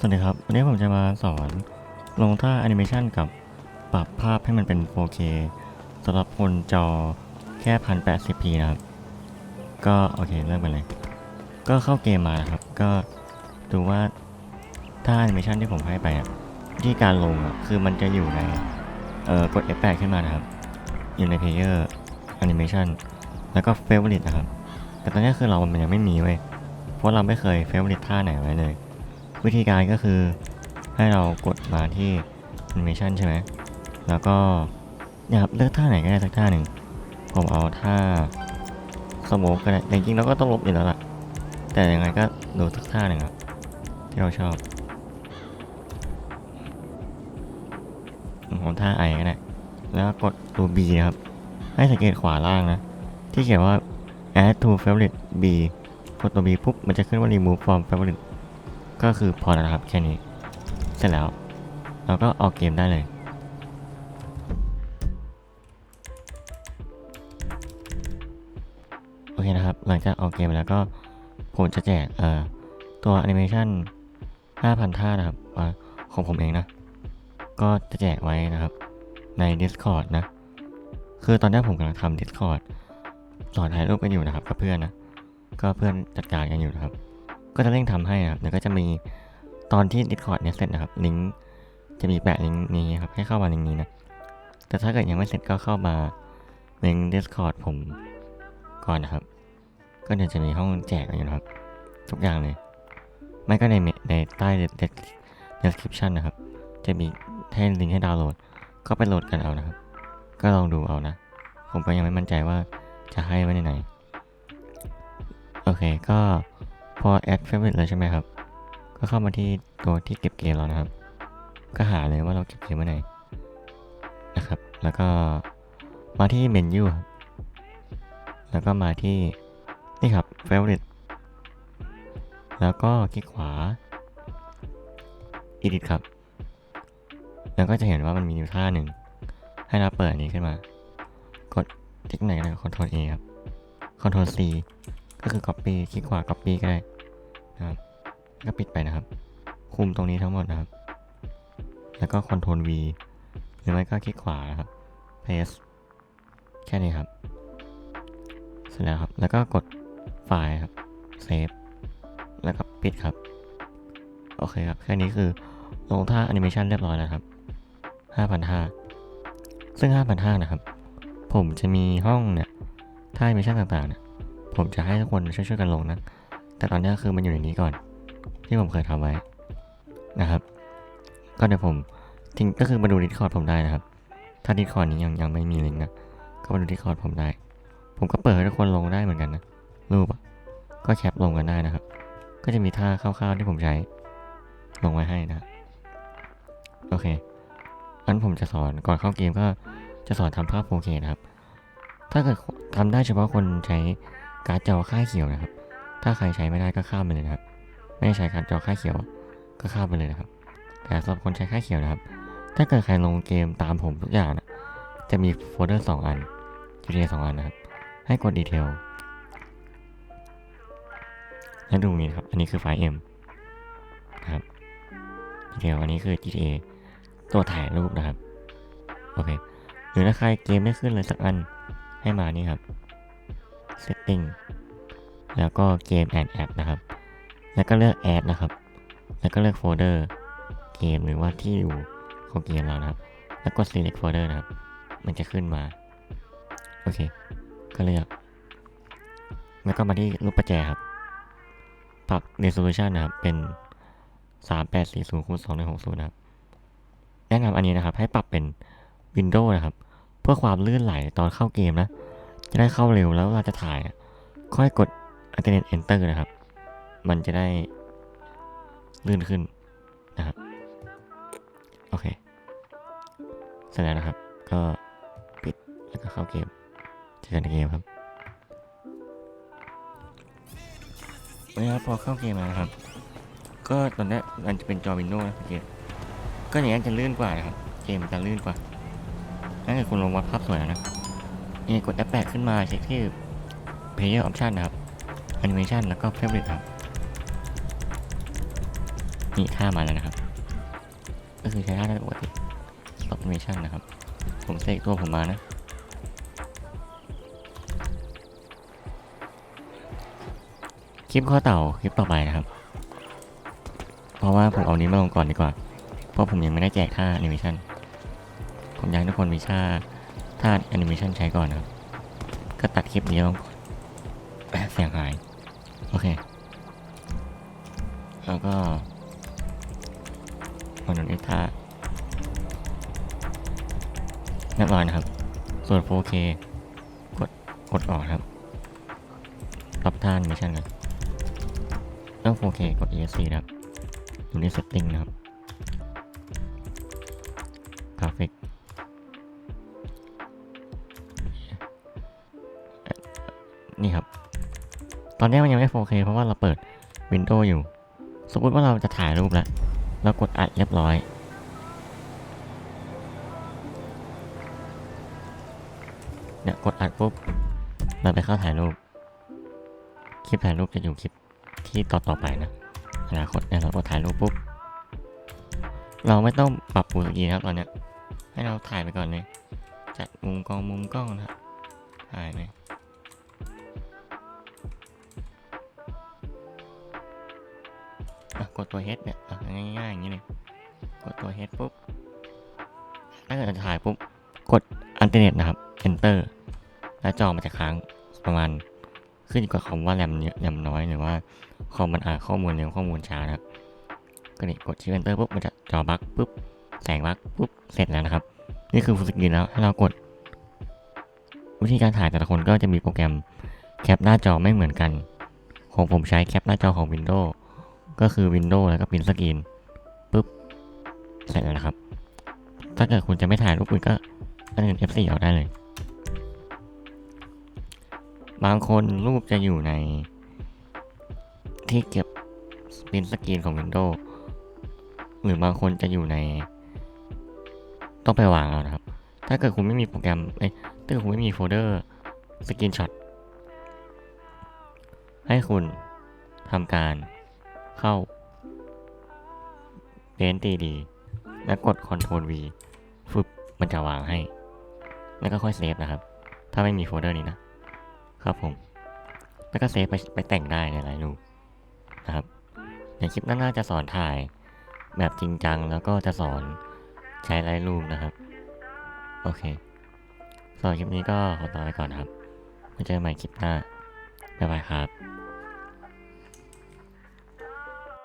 สวัสดีครับ วันนี้ผมจะมาสอนลงท่าแอนิเมชันกับปรับภาพให้มันเป็น 4K สำหรับคนจอแค่ 1080p นะครับ ก็โอเคเริ่มกันเลย ก็เข้าเกมมานะครับ ก็ดูว่าท่าแอนิเมชันที่ผมให้ไปอะวิธีการลงอะคือมันจะอยู่ในเอ่อกด F8 ขึ้นมานะครับ อยู่ใน Player Animation แล้วก็ Favorite นะครับ แต่ตอนนี้คือเรามันยังไม่มีเว้ยเพราะเราไม่เคย Favorite ท่าไหนไว้เลย วิธีการก็คือให้เรากดมาที่ Animation ใช่ไหม แล้วก็นี่ยครับเลือกท่าไหนก็ได้สักท่าหนึ่ง ผมเอาท่าสโมกก็ได้แต่จริงๆเราก็ต้องลบอยู่แล้วล่ะ แต่ยังไงก็ดูสักท่าหนึ่งครับที่เราชอบผมท่าไอก็ได้ แล้วก็กดตัว B นะครับ ให้สังเกตขวาล่างนะ ที่เขียนว่า add to favorite B กดตัว B ปุ๊บ มันจะขึ้นว่า remove from favorite ก็คือพอแล้วนะครับแค่นี้ เสร็จแล้ว เราก็ออกเกมได้เลยโอเคนะครับ หลังจากออกเกมแล้วก็ผมจะแจกเอ่อตัวแอนิเมชัน5,000 ท่านะครับอของผมเองนะ ก็จะแจกไว้นะครับใน Discord นะ คือตอนนี้ผมกำลังทำ Discord สอนถ่ายรูปกันอยู่นะครับกับเพื่อนนะ ก็เพื่อนจัดการกันอยู่นะครับ ก็จะเร่งทำให้ครับแล้วก็จะมีตอนที่ Discord เนี่ยเสร็จนะครับ ลิงก์จะมีแปะลิงก์นี้ครับ ให้เข้ามาลิงก์นี้นะ แต่ถ้าเกิดยังไม่เสร็จก็เข้ามาลิงก์ Discord ผมก่อนนะครับ ก็เดี๋ยวจะมีห้องแจกอยู่นะครับ ทุกอย่างเลย ไม่ก็ในในใต้ description นะครับ จะมีให้ลิงก์ให้ดาวน์โหลด ก็ไปโหลดกันเอานะครับ ก็ลองดูเอานะ ผมก็ยังไม่มั่นใจว่าจะให้ไว้ในไหน โอเคก็ พอ add favorite แล้วใช่ไหมครับ ก็เข้ามาที่ตัวที่เก็บเกมเรานะครับ ก็หาเลยว่าเราเก็บเกมไว้ไหนนะครับ แล้วก็มาที่เมนูครับ แล้วก็มาที่นี่ครับ favorite แล้วก็คลิกขวา edit ครับ แล้วก็จะเห็นว่ามันมีอยู่ท่าหนึ่ง ให้เราเปิดอันนี้ขึ้นมา กดคลิกไหนก็ได้ Ctrl A ครับ Ctrl C ก็คือ Copy คลิกขวา Copy ก็ได้ นะครับ ก็ปิดไปนะครับ คุมตรงนี้ทั้งหมดนะครับ แล้วก็ Ctrl V หรือไม่ก็คลิกขวานะครับ Paste แค่นี้ครับ เสร็จแล้วครับ แล้วก็กดไฟล์ครับ Save แล้วก็ปิดครับ โอเคครับ แค่นี้คือลงท่าแอนิเมชันเรียบร้อยแล้วครับ 5,500 ซึ่ง 5,500 นะครับ ผมจะมีห้องเนี่ย ท่าแอนิเมชันต่างๆเนี่ย ผมจะให้ทุกคนช่วยๆกันลงนะ แต่ตอนนี้คือมันอยู่ในนี้ก่อน ที่ผมเคยทำไว้นะครับ ก็เดี๋ยวผมทิ้งก็คือมาดูดิสคอร์ดผมได้นะครับ ถ้าดิสคอร์ดนี้ยังยังไม่มีลิงก์นะก็มาดูดิสคอร์ดผมได้ ผมก็เปิดให้ทุกคนลงได้เหมือนกันนะรูปอะก็แคปลงกันได้นะครับ ก็จะมีท่าคร่าวๆที่ผมใช้ลงไว้ให้นะโอเคงั้นผมจะสอนก่อนเข้าเกมก็จะสอนทำภาพ 4K นะครับ ถ้าเกิดทำได้เฉพาะคนใช้การ์ดจอค่าเขียวนะครับ ถ้าใครใช้ไม่ได้ก็ข้ามไปเลยนะครับ ไม่ใช้การ์ดจอค่าเขียวก็ข้ามไปเลยนะครับ แต่สำหรับคนใช้ค่าเขียวนะครับ ถ้าเกิดใครลงเกมตามผมทุกอย่างนะจะมีโฟลเดอร์ 2 อัน GTA 2อันนะครับ ให้กดดีเทลและดูนี้ครับ อันนี้คือไฟล์ M นะครับดีเทลอันนี้คือ GTA ตัวถ่ายรูปนะครับ โอเค หรือถ้าใครเกมไม่ขึ้นเลยสักอันให้มานี่ครับ setting แล้วก็เกม and app นะครับ แล้วก็เลือก add นะครับ แล้วก็เลือกโฟลเดอร์เกมหรือว่าที่อยู่ของเกมเรานะครับ แล้วกด select folder นะครับ มันจะขึ้นมา โอเค ก็เลือก แล้วก็มาที่รูปประแจครับ ปรับ resolution นะครับ เป็น 3840คูณ2160นะครับ แนะนำอันนี้นะครับ ให้ปรับเป็น Windows นะครับ เพื่อความลื่นไหลตอนเข้าเกมนะ จะได้เข้าเร็วแล้วเวลาจะถ่าย ค่อยกด Alternate Enter นะครับ มันจะได้ลื่นขึ้นนะครับ โอเคเสร็จแล้วนะครับ ก็ปิดแล้วก็เข้าเกมเจอกันในเกมครับนี่ครับพอเข้าเกมมานะครับ ก็ตอนนี้มันจะเป็นจอวินโดว์นะสังเกตก็อย่างนั้นจะลื่นกว่านะครับ เกมมันจะลื่นกว่าถ้าเกิดคุณลงวัดภาพสวยนะนี่กด F8 ขึ้นมาเช็คที่ Player Option นะครับ Animation แล้วก็ Favorite ครับ นี่ท่ามาแล้วนะครับ ก็คือใช้ท่าได้ปกติ stop animation นะครับ ผมเสกตัวผมมานะคลิปข้อเต่าคลิปต่อไปนะครับ เพราะว่าผมเอานี้มาลงก่อนดีกว่า เพราะผมยังไม่ได้แจกท่าแอนิเมชันผมอยากให้ทุกคนมีท่าท่าแอนิเมชันใช้ก่อนนะครับ ก็ตัดคลิปนี้ลงเสียงหาย โอเค แล้วก็มันนอีกท่าเรียบร้อยนะครับ ส่วน 4K กด กดออกครับรับท่าแอนิเมชันกันเรื่อง 4K กด ESC นะครับ อยู่ใน setting นะครับ กราฟิก ตอนนี้มันยังไม่ 4K เพราะว่าเราเปิด Windows อยู่ สมมติว่าเราจะถ่ายรูปแล้ว เรากดอัดเรียบร้อย เนี่ยกดอัดปุ๊บ เราไปเข้าถ่ายรูป คลิปถ่ายรูปจะอยู่คลิปที่ต่อต่อไปนะอนาคตเนี่ยเราก็ถ่ายรูปปุ๊บ เราไม่ต้องปรับปูสกรีนครับตอนเนี้ยให้เราถ่ายไปก่อนเลย จัดมุมกล้องมุมกล้องนะถ่ายไหม กดตัว H เนี่ยง่ายๆอย่างนี้เลยกดตัว H ปุ๊บถ้าเกิดจะถ่ายปุ๊บกดอันเทอร์เน็ตนะครับ Enter แล้วจอมันจะค้างประมาณขึ้นกับคำว่าแรมเยอะแรมน้อยหรือว่าคอมมันอ่านข้อมูลเร็วข้อมูลช้านะครับก็นี่กดชิป enter ปุ๊บมันจะจอบั๊กปุ๊บแสงบั๊กปุ๊บเสร็จแล้วนะครับ นี่คือฟูลสกรีนแล้วให้เรากด วิธีการถ่ายแต่ละคนก็จะมีโปรแกรมแคปหน้าจอไม่เหมือนกัน ของผมใช้แคปหน้าจอของ Windows ก็คือ Windows แล้วก็พิมพ์สกรีนปุ๊บเสร็จแล้วนะครับ ถ้าเกิดคุณจะไม่ถ่ายรูปอื่นก็อันอื่น F4 ออกได้เลย บางคนรูปจะอยู่ใน ที่เก็บปรินสกรีนของ Windows หรือบางคนจะอยู่ใน ต้องไปวางเอานะครับ ถ้าเกิดคุณไม่มีโปรแกรมเอ้ยถ้าเกิดคุณไม่มีโฟลเดอร์สกรีนช็อตให้คุณทำการ เข้า Paint 3D แล้วกด Ctrl V ฟึบมันจะวางให้ แล้วก็ค่อยเซฟนะครับ ถ้าไม่มีโฟลเดอร์นี้นะ ครับผม แล้วก็เซฟไปไปแต่งได้ในหลายรูปนะครับ ในคลิปหน้าจะสอนถ่ายแบบจริงจัง แล้วก็จะสอนใช้ไลท์รูปนะครับ โอเคสำหรับคลิปนี้ก็ขอตัวไปก่อนครับไว้เจอกันใหม่คลิปหน้า บ๊ายบายครับ